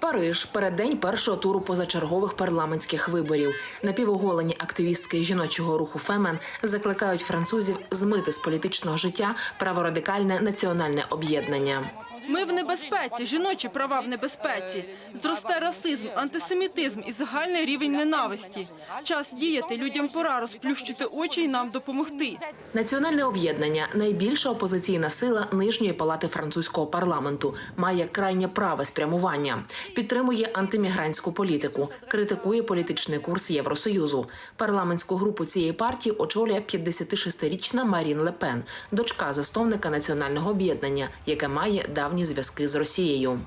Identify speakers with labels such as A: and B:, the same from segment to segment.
A: Париж переддень першого туру позачергових парламентських виборів. Напівоголені активістки жіночого руху Фемен закликають французів змити з політичного життя праворадикальне національне об'єднання.
B: Ми в небезпеці, жіночі права в небезпеці. Зросте расизм, антисемітизм і загальний рівень ненависті. Час діяти, людям пора розплющити очі і нам допомогти.
A: Національне об'єднання найбільша опозиційна сила нижньої палати французького парламенту, має крайнє праве спрямування, підтримує антимігрантську політику, критикує політичний курс Євросоюзу. Парламентську групу цієї партії очолює 56-річна Марін Лепен, дочка засновника національного об'єднання, яке має давні зв'язки з Росією.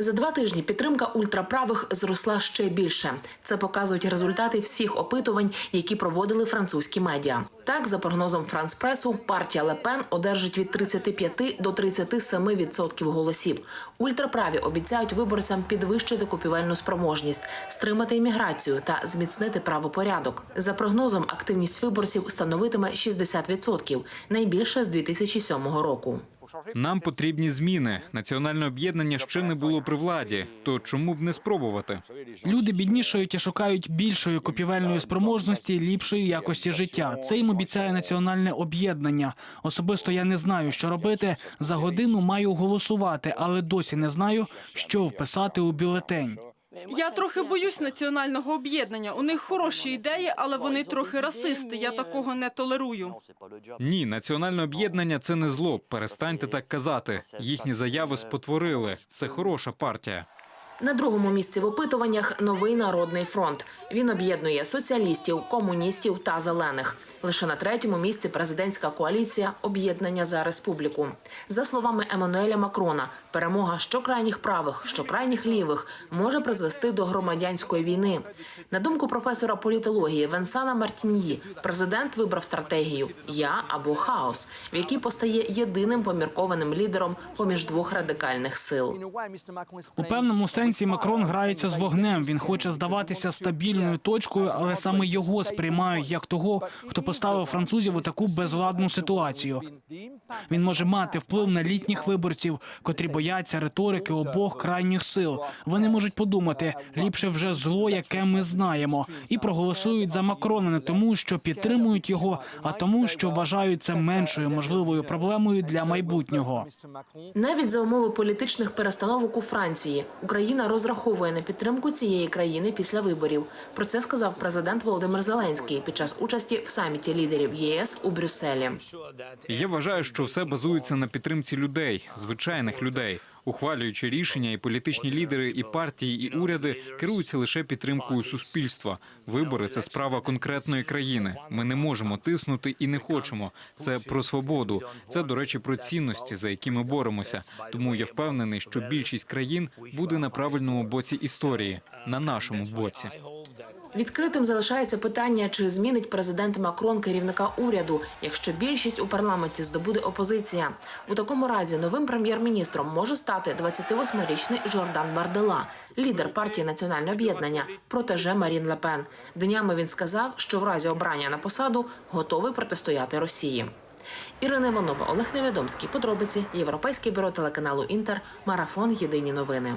A: За два тижні підтримка ультраправих зросла ще більше. Це показують результати всіх опитувань, які проводили французькі медіа. Так, за прогнозом Франс Пресу, партія Лепен одержить від 35 до 37 відсотків голосів. Ультраправі обіцяють виборцям підвищити купівельну спроможність, стримати імміграцію та зміцнити правопорядок. За прогнозом, активність виборців становитиме 60%, найбільше з 2007 року.
C: Нам потрібні зміни. Національне об'єднання ще не було при владі. То чому б не спробувати?
D: Люди біднішають і шукають більшої купівельної спроможності, ліпшої якості життя. Це їм обіцяє національне об'єднання. Особисто я не знаю, що робити. За годину маю голосувати, але досі не знаю, що вписати у бюлетень.
B: Я трохи боюсь національного об'єднання. У них хороші ідеї, але вони трохи расисти. Я такого не толерую.
C: Ні, національне об'єднання це не зло. Перестаньте так казати. Їхні заяви спотворили. Це хороша партія.
A: На другому місці в опитуваннях новий народний фронт. Він об'єднує соціалістів, комуністів та зелених. Лише на третьому місці президентська коаліція Об'єднання за республіку. За словами Еммануеля Макрона, перемога що крайніх правих, що крайніх лівих може призвести до громадянської війни. На думку професора політології Венсана Мартіньї, президент вибрав стратегію Я або хаос, в якій постає єдиним поміркованим лідером поміж двох радикальних сил.
D: У певному сенсі Макрон грається з вогнем. Він хоче здаватися стабільною точкою, але саме його сприймають як того, хто поставив французів у таку безладну ситуацію. Він може мати вплив на літніх виборців, котрі бояться риторики обох крайніх сил. Вони можуть подумати ліпше вже зло, яке ми знаємо, і проголосують за Макрона не тому, що підтримують його, а тому, що вважають це меншою можливою проблемою для майбутнього.
A: Навіть за умови політичних перестановок у Франції Україна розраховує на підтримку цієї країни після виборів. Про це сказав президент Володимир Зеленський під час участі в саміті лідерів ЄС у Брюсселі.
C: Я вважаю, що все базується на підтримці людей, звичайних людей. Ухвалюючи рішення, і політичні лідери, і партії, і уряди керуються лише підтримкою суспільства. Вибори це справа конкретної країни. Ми не можемо тиснути і не хочемо. Це про свободу. Це, до речі, про цінності, за які ми боремося. Тому я впевнений, що більшість країн буде на правильному боці історії, на нашому боці.
A: Відкритим залишається питання, чи змінить президент Макрон керівника уряду, якщо більшість у парламенті здобуде опозиція. У такому разі новим прем'єр-міністром може стати 28-річний Жордан Бардела, лідер партії Національне об'єднання, протеже Марін Лепен. Днями він сказав, що в разі обрання на посаду готовий протистояти Росії. Ірина Іванова, Олег Невідомський. Подробиці Європейське бюро телеканалу Інтер. Марафон. Єдині новини.